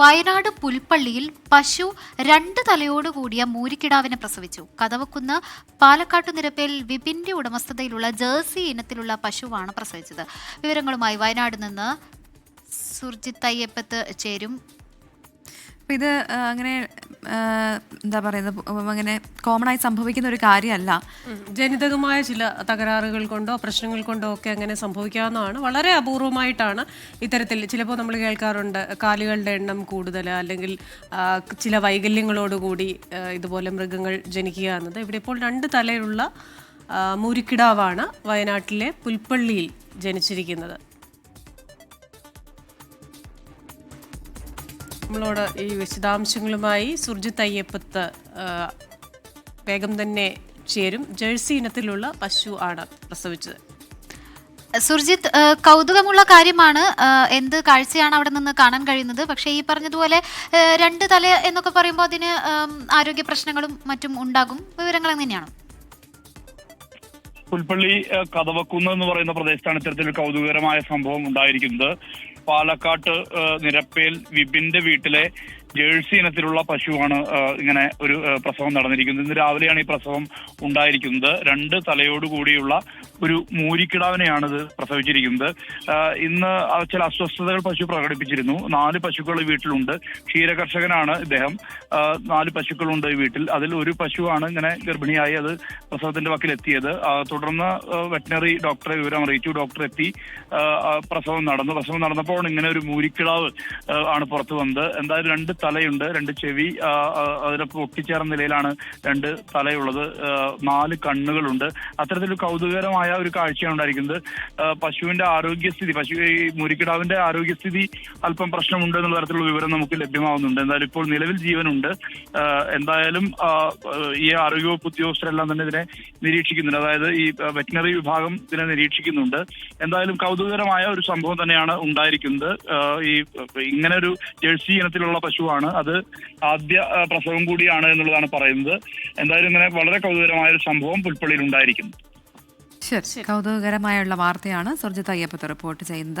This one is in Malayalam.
വയനാട് പുൽപ്പള്ളിയിൽ പശു രണ്ട് തലയോട് കൂടിയ മൂരിക്കിടാവിനെ പ്രസവിച്ചു. കതവക്കുന്ന് പാലക്കാട്ടു നിരപ്പേൽ വിപിന്റെ ഉടമസ്ഥതയിലുള്ള ജേഴ്സി ഇനത്തിലുള്ള പശുവാണ് പ്രസവിച്ചത്. വിവരങ്ങളുമായി വയനാട് നിന്ന് സുർജിത് അയ്യപ്പത്ത് ചേരും. അപ്പൊ ഇത് അങ്ങനെ എന്താ പറയുന്നത് അങ്ങനെ കോമൺ ആയി സംഭവിക്കുന്ന ഒരു കാര്യമല്ല. ജനിതകമായ ചില തകരാറുകൾ കൊണ്ടോ പ്രശ്നങ്ങൾ കൊണ്ടോ ഒക്കെ അങ്ങനെ സംഭവിക്കാവുന്നതാണ്. വളരെ അപൂർവമായിട്ടാണ് ഇത്തരത്തിൽ ചിലപ്പോൾ നമ്മൾ കേൾക്കാറുണ്ട് കാലുകളുടെ എണ്ണം കൂടുതൽ അല്ലെങ്കിൽ ചില വൈകല്യങ്ങളോടുകൂടി ഇതുപോലെ മൃഗങ്ങൾ ജനിക്കുക എന്നത്. ഇവിടെ ഇപ്പോൾ രണ്ട് തലയിലുള്ള മുരിക്കിടാവാണ് വയനാട്ടിലെ പുൽപ്പള്ളിയിൽ ജനിച്ചിരിക്കുന്നത്. നമ്മളോട് ഈ വിശദാംശങ്ങളുമായി സുർജിത് അയ്യപ്പത്ത് വേഗം തന്നെ ചേരും. ജേഴ്സി ഇനത്തിലുള്ള പശു ആണ് പ്രസവിച്ചത്. സുർജിത്ത് കൗതുകമുള്ള കാര്യമാണ് എന്ത് കാഴ്ചയാണ് അവിടെ നിന്ന് കാണാൻ കഴിയുന്നത്. പക്ഷേ ഈ പറഞ്ഞതുപോലെ രണ്ട് തല എന്നൊക്കെ പറയുമ്പോൾ അതിന് ആരോഗ്യ പ്രശ്നങ്ങളും മറ്റും ഉണ്ടാകും. വിവരങ്ങൾ എങ്ങനെയാണ്? പുൽപ്പള്ളി കഥവക്കുന്ന് എന്ന് പറയുന്ന പ്രദേശത്താണ് ഇത്തരത്തിൽ കൗതുകകരമായ സംഭവം ഉണ്ടായിരിക്കുന്നത്. പാലക്കാട്ട് നിരപ്പേൽ വിപിന്റെ വീട്ടിലെ ജേഴ്സി ഇനത്തിലുള്ള പശുവാണ് ഇങ്ങനെ ഒരു പ്രസവം നടന്നിരിക്കുന്നത്. ഇന്ന് രാവിലെയാണ് ഈ പ്രസവം ഉണ്ടായിരിക്കുന്നത്. രണ്ട് തലയോട് കൂടിയുള്ള ഒരു മൂരിക്കിടാവിനെയാണ് ഇത് പ്രസവിച്ചിരിക്കുന്നത് ഇന്ന് ചില അസ്വസ്ഥതകൾ പശു പ്രകടിപ്പിച്ചിരുന്നു. നാല് പശുക്കൾ വീട്ടിലുണ്ട്. ക്ഷീരകർഷകനാണ് ഇദ്ദേഹം. നാല് പശുക്കളുണ്ട് ഈ വീട്ടിൽ. അതിൽ ഒരു പശുവാണ് ഇങ്ങനെ ഗർഭിണിയായി അത് പ്രസവത്തിന്റെ വക്കിലെത്തിയത്. തുടർന്ന് വെറ്റിനറി ഡോക്ടറെ വിവരം അറിയിച്ചു. ഡോക്ടർ എത്തി. പ്രസവം നടന്നു. പ്രസവം നടന്നപ്പോൾ ഇങ്ങനെ ഒരു മൂരിക്കിടാവ് ആണ് പുറത്തു വന്നത്. എന്തായാലും രണ്ട് തലയുണ്ട് രണ്ട് ചെവി അതിനൊപ്പം ഒട്ടിച്ചേർന്ന നിലയിലാണ് രണ്ട് തലയുള്ളത് നാല് കണ്ണുകളുണ്ട്. അത്തരത്തിലൊരു കൗതുകകരമായ ഒരു കാഴ്ചയാണ് ഉണ്ടായിരിക്കുന്നത്. പശുവിന്റെ ആരോഗ്യസ്ഥിതി പശു ഈ മുരിക്കിടാവിന്റെ ആരോഗ്യസ്ഥിതി അല്പം പ്രശ്നമുണ്ട് എന്നുള്ള തരത്തിലുള്ള വിവരം നമുക്ക് ലഭ്യമാവുന്നുണ്ട്. എന്തായാലും ഇപ്പോൾ നിലവിൽ ജീവനുണ്ട്. എന്തായാലും ഈ ആരോഗ്യവകുപ്പ് ഉദ്യോഗസ്ഥരെല്ലാം തന്നെ ഇതിനെ നിരീക്ഷിക്കുന്നുണ്ട്. അതായത് ഈ വെറ്റിനറി വിഭാഗം ഇതിനെ നിരീക്ഷിക്കുന്നുണ്ട്. എന്തായാലും കൗതുകകരമായ ഒരു സംഭവം തന്നെയാണ് ഉണ്ടായിരിക്കുന്നത്. ഈ ഇങ്ങനെ ഒരു ജേഴ്സി ഇനത്തിലുള്ള പശുവാണ് അത് ആദ്യ പ്രസവം കൂടിയാണ് എന്നുള്ളതാണ് പറയുന്നത്. എന്തായാലും ഇങ്ങനെ വളരെ കൗതുകരമായ ഒരു സംഭവം പുൽപ്പള്ളിയിൽ ഉണ്ടായിരിക്കുന്നു. ശരി. കൗതുകകരമായുള്ള വാർത്തയാണ് സുർജിത് അയ്യപ്പത്ത് റിപ്പോർട്ട് ചെയ്യുന്നത്.